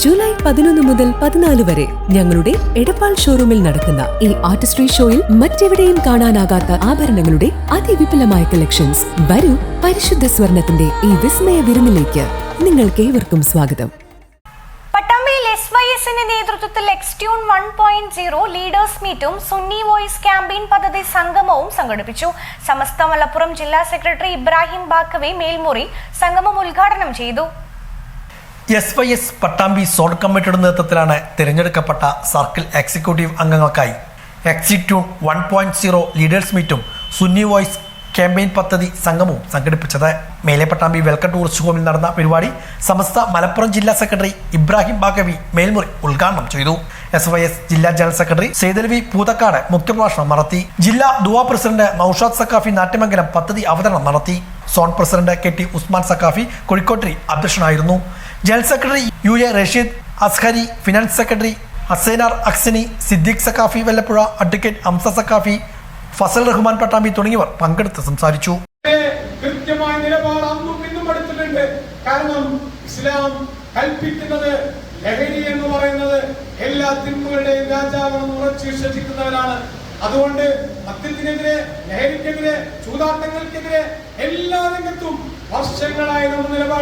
July പതിനൊന്ന് മുതൽ പതിനാല് വരെ ഞങ്ങളുടെ എടപ്പാൾ ഷോറൂമിൽ നടക്കുന്ന ഈ ആർട്ടിസ്ട്രി ഷോയിൽ മറ്റെവിടെയും കാണാനാകാത്ത ആഭരണങ്ങളുടെ അതിവിപുലമായ കളക്ഷൻസ് വരൂ പരിശുദ്ധ സ്വർണത്തിന്റെ ഈ വിസ്മയ വിരുന്നിലേക്ക് നിങ്ങൾക്ക് ഏവർക്കും സ്വാഗതം. പട്ടാമ്പിയിൽ എസ് നേതൃത്വത്തിൽ എക്സ്റ്റ്യൂൺ വൺ പോയിന്റ് ലീഡേഴ്സ് മീറ്റും സുന്നി വോയിസ് ക്യാമ്പയിൻ പദ്ധതി സംഗമവും സംഘടിപ്പിച്ചു. സമസ്ത മലപ്പുറം ജില്ലാ സെക്രട്ടറി ഇബ്രാഹിം ബാക്കവി മേൽമുറി സംഗമം ഉദ്ഘാടനം ചെയ്തു. S Y S Pattambi zone കമ്മിറ്റിയുടെ നേതൃത്വത്തിലാണ് തിരഞ്ഞെടുക്കപ്പെട്ട സർക്കിൾ എക്സിക്യൂട്ടീവ് അംഗങ്ങൾക്കായി എക്സിറ്റ്യൂൺ വൺ പോയിന്റ് സീറോ ലീഡേഴ്സ് മീറ്റും സുന്നി വോയ്സ് ക്യാമ്പയിൻ പദ്ധതി സംഗമവും സംഘടിപ്പിച്ചത്. മേലെ പട്ടാമ്പി വെൽക്കം ടൂറിസ്റ്റ് ഹോമിൽ നടന്ന പരിപാടി സമസ്ത മലപ്പുറം ജില്ലാ സെക്രട്ടറി ഇബ്രാഹിം ബാഗവി മേൽമുറി ഉദ്ഘാടനം ചെയ്തു. എസ് വൈ എസ് ജില്ലാ ജനറൽ സെക്രട്ടറി സേതൽവി പൂതക്കാട് മുഖ്യപ്രഭാഷണം നടത്തി. ജില്ലാ ദുവാ പ്രസിഡന്റ് മൌഷാദ് സക്കാഫി നാട്യമംഗലം പദ്ധതി അവതരണം നടത്തി. Zone president K T Usman Saqafi കോഴിക്കോട്രി അധ്യക്ഷനായിരുന്നു. General secretary U A Rasheed Azhari finance secretary Asainar Aksani Siddique Saqafi Vallappuzha advocate Amsa Saqafi Fazal Rahman Pattambi തുടങ്ങിയവർ പങ്കെടുത്ത് സംസാരിച്ചു. കൃത്യമായ നിലപാട് അന്നും ഇന്നും എടുത്തിട്ടുണ്ട് കാരണം ഇസ്ലാം കൽപ്പിക്കുന്നത് ലഹരി എന്ന് പറയുന്നത് എല്ലാ തിന്മകളുടെയും രാജാവെന്ന് ഉറച്ചു വിശ്വസിക്കുന്നവരാണ്. അതുകൊണ്ട് മദ്യത്തിനെതിരെ ലഹരിക്കെതിരെ ചൂതാട്ടങ്ങൾക്കെതിരെ എല്ലാ രംഗത്തും വർഷങ്ങളായി നമ്മൾ നിലപാട്